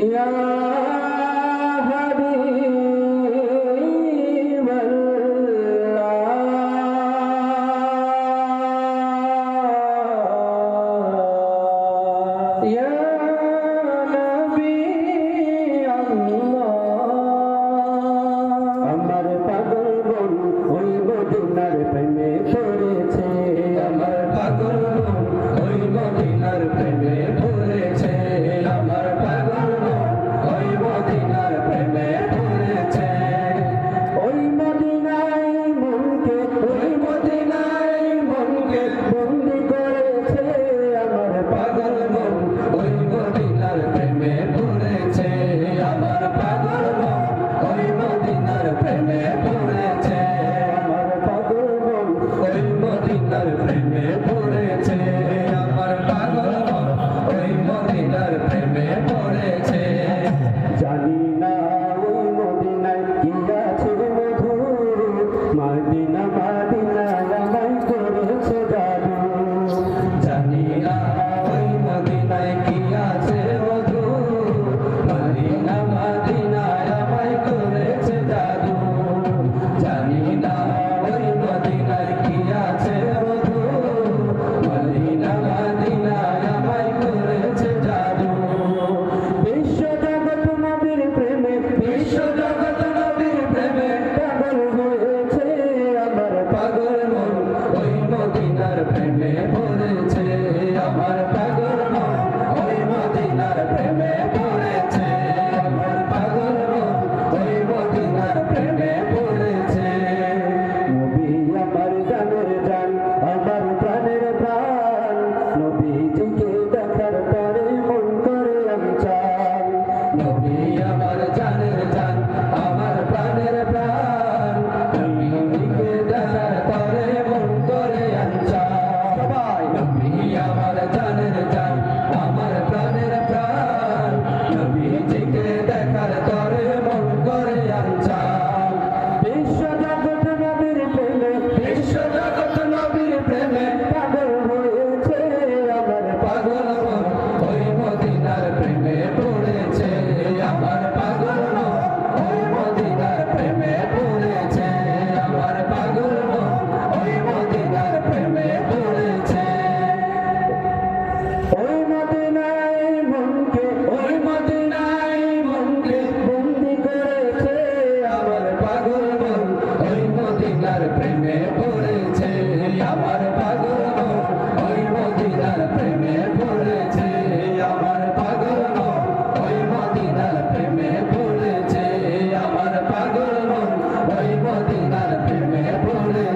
يا মদিনার প্রেমে পড়েছে আমার পাগল মদিনার আমার প্রেমে পড়েছে আমার পাগল ওই মদিনার প্রেমে পড়েছে আমার পাগল ওই মদিনার প্রেমে পড়েছে আমার পাগল ওই মদিনার প্রেমে পড়েছে।